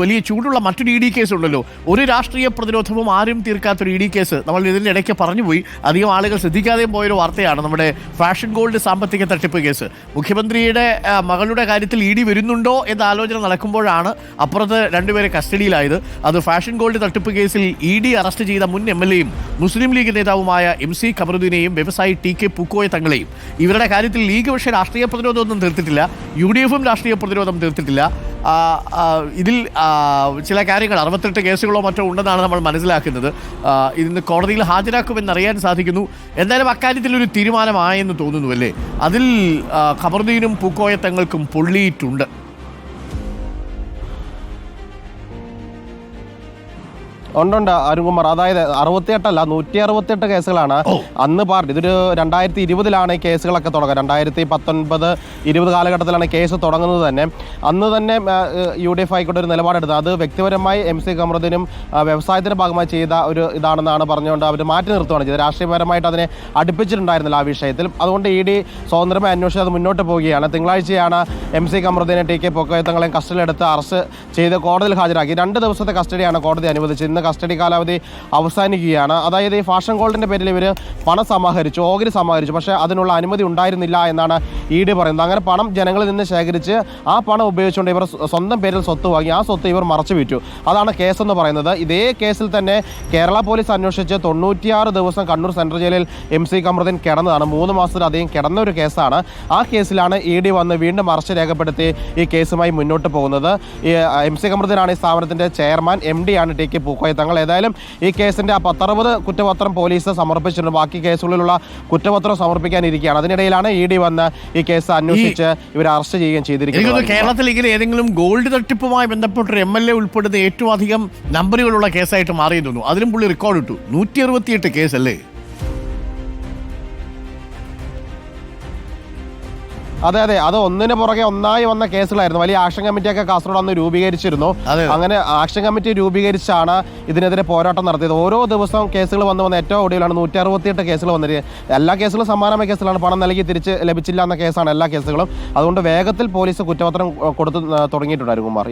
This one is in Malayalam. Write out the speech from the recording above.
വലിയ ചൂടുള്ള മറ്റൊരു ഇ ഡി കേസ് ഉണ്ടല്ലോ. ഒരു രാഷ്ട്രീയ പ്രതിരോധവും ആരും തീർക്കാത്തൊരു ഇ ഡി കേസ്. നമ്മൾ ഇതിന്റെ ഇടയ്ക്ക് പറഞ്ഞുപോയി അധികം ആളുകൾ ശ്രദ്ധിക്കാതെയും പോയൊരു വാർത്തയാണ് നമ്മുടെ ഫാഷൻ ഗോൾഡ് സാമ്പത്തിക തട്ടിപ്പ് കേസ്. മുഖ്യമന്ത്രിയുടെ മകളുടെ കാര്യത്തിൽ ഇ ഡി വരുന്നുണ്ടോ എന്ന ആലോചന നടക്കുമ്പോഴാണ് അപ്പുറത്ത് രണ്ടുപേരെ കസ്റ്റഡിയിലായത്. അത് ഫാഷൻ ഗോൾഡ് തട്ടിപ്പ് കേസിൽ ഇ ഡി അറസ്റ്റ് ചെയ്ത മുൻ എം എൽ എയും മുസ്ലിം ലീഗ് നേതാവുമായ എം സി ഖബറുദ്ദീനെയും വ്യവസായി ടി കെ പൂക്കോയ തങ്ങളെയും. ഇവരുടെ കാര്യത്തിൽ ലീഗ് പക്ഷേ രാഷ്ട്രീയ പ്രതിരോധമൊന്നും തീർത്തിട്ടില്ല. യു ഡി എഫും രാഷ്ട്രീയ പ്രതിരോധം തീർത്തിട്ടില്ല. ഇതിൽ ചില കാര്യങ്ങൾ അറുപത്തെട്ട് കേസുകളോ മറ്റോ ഉണ്ടെന്നാണ് നമ്മൾ മനസ്സിലാക്കുന്നത്. ഇതിന് കോടതിയിൽ ഹാജരാക്കുമെന്ന് അറിയാൻ സാധിക്കുന്നു. എന്തായാലും അക്കാര്യത്തിൽ ഒരു തീരുമാനമായെന്ന് തോന്നുന്നു അല്ലേ? അതിൽ ഖബറുദ്ദീനും പൂക്കോയത്തങ്ങൾക്കും പൊള്ളിയിട്ടുണ്ട്. ഉണ്ടുണ്ട് അരുൺകുമാർ അതായത് അറുപത്തിയെട്ടല്ല നൂറ്റി അറുപത്തിയെട്ട് കേസുകളാണ് അന്ന് പാർട്ടി ഇതൊരു രണ്ടായിരത്തി ഇരുപതിലാണ് ഈ കേസുകളൊക്കെ തുടങ്ങുക. രണ്ടായിരത്തി പത്തൊൻപത് ഇരുപത് കാലഘട്ടത്തിലാണ് കേസ് തുടങ്ങുന്നത് തന്നെ. അന്ന് തന്നെ യു ഡി എഫ് ആയിക്കോട്ടെ ഒരു നിലപാടെടുത്തത് അത് വ്യക്തിപരമായി എം സി കമറുദ്ദീനും വ്യവസായത്തിന്റെ ഭാഗമായി ചെയ്ത ഒരു ഇതാണെന്നാണ് പറഞ്ഞുകൊണ്ട് അവർ മാറ്റി നിർത്തുകയാണ് ചെയ്തത്. രാഷ്ട്രീയപരമായിട്ട് അതിനെ അടുപ്പിച്ചിട്ടുണ്ടായിരുന്നില്ല ആ വിഷയത്തിൽ. അതുകൊണ്ട് ഇ ഡി സ്വതന്ത്രമായി അന്വേഷിച്ച് അത് മുന്നോട്ട് പോവുകയാണ്. തിങ്കളാഴ്ചയാണ് എം സി കമറുദ്ദീനെ ടി കെ പൊക്കയത്തങ്ങളെയും കസ്റ്റഡിയിലെടുത്ത് അറസ്റ്റ് ചെയ്ത് കോടതിയിൽ ഹാജരാക്കി. രണ്ട് ദിവസത്തെ കസ്റ്റഡിയാണ് കോടതി അനുവദിച്ചത്. ഇന്ന് കസ്റ്റഡി കാലാവധി അവസാനിക്കുകയാണ്. അതായത് ഈ ഫാഷൻ ഗോൾഡിന്റെ പേരിൽ ഇവർ പണം സമാഹരിച്ചു ഓഹരി സമാഹരിച്ചു. പക്ഷേ അതിനുള്ള അനുമതി ഉണ്ടായിരുന്നില്ല എന്നാണ് ഇ ഡി പറയുന്നത്. അങ്ങനെ പണം ജനങ്ങളിൽ നിന്ന് ശേഖരിച്ച് ആ പണം ഉപയോഗിച്ചുകൊണ്ട് ഇവർ സ്വന്തം പേരിൽ സ്വത്ത് വാങ്ങി ആ സ്വത്ത് ഇവർ മറച്ചു വിറ്റു. അതാണ് കേസെന്ന് പറയുന്നത്. ഇതേ കേസിൽ തന്നെ കേരള പോലീസ് അന്വേഷിച്ച് തൊണ്ണൂറ്റിയാറ് ദിവസം കണ്ണൂർ സെൻട്രൽ ജയിലിൽ എം സി കമറുദ്ദീൻ കിടന്നതാണ്. മൂന്ന് മാസത്തിലധികം കിടന്ന ഒരു കേസാണ്. ആ കേസിലാണ് ഇ ഡി വന്ന് വീണ്ടും അറസ്റ്റ് രേഖപ്പെടുത്തി ഈ കേസുമായി മുന്നോട്ട് പോകുന്നത്. എം സി കമറുദ്ദീനാണ് ഈ സ്ഥാപനത്തിന്റെ ചെയർമാൻ എം ആണ് ടി കെ പൂക്കോയ. തങ്ങൾ ഏതായാലും ഈ കേസിന്റെ ആ പത്തറുപത് കുറ്റപത്രം പോലീസ് സമർപ്പിച്ചിട്ടുണ്ട്. ബാക്കി കേസുകളിലുള്ള കുറ്റപത്രം സമർപ്പിക്കാനിരിക്കുകയാണ്. അതിനിടയിലാണ് ഇ ഡി വന്ന് ഈ കേസ് അന്വേഷിച്ച് ഇവർ അറസ്റ്റ് ചെയ്യുകയും ചെയ്തിരിക്കുന്നത്. കേരളത്തിൽ ഇങ്ങനെ ഏതെങ്കിലും ഗോൾഡ് തട്ടിപ്പുമായി ബന്ധപ്പെട്ട എം എൽ എ ഉൾപ്പെടുന്ന ഏറ്റവും അധികം നമ്പറുകളുള്ള കേസായിട്ട് മാറിയിരുന്നു അതിലും പുള്ളി റെക്കോർഡ് ഇട്ടു. നൂറ്റി അറുപത്തിയെട്ട് കേസല്ലേ അതെ അതെ. അത് ഒന്നിന് പുറകെ ഒന്നായി വന്ന കേസുകളായിരുന്നു. വലിയ ആക്ഷൻ കമ്മിറ്റിയൊക്കെ കാസർഗോഡ് അന്ന് രൂപീകരിച്ചിരുന്നു. അങ്ങനെ ആക്ഷൻ കമ്മിറ്റി രൂപീകരിച്ചാണ് ഇതിനെതിരെ പോരാട്ടം നടത്തിയത്. ഓരോ ദിവസവും കേസുകൾ വന്ന് വന്ന ഏറ്റവും ഒടുവിലാണ് നൂറ്റി അറുപത്തിയെട്ട് കേസുകൾ വന്നിരിക്കുന്നത്. എല്ലാ കേസുകളും സമാനമായ കേസുകളാണ്. പണം നൽകി തിരിച്ച് ലഭിച്ചില്ല എന്ന കേസാണ് എല്ലാ കേസുകളും. അതുകൊണ്ട് വേഗത്തിൽ പോലീസ് കുറ്റപത്രം കൊടുത്ത് തുടങ്ങിയിട്ടുണ്ടായിരുന്നു കുമാർ.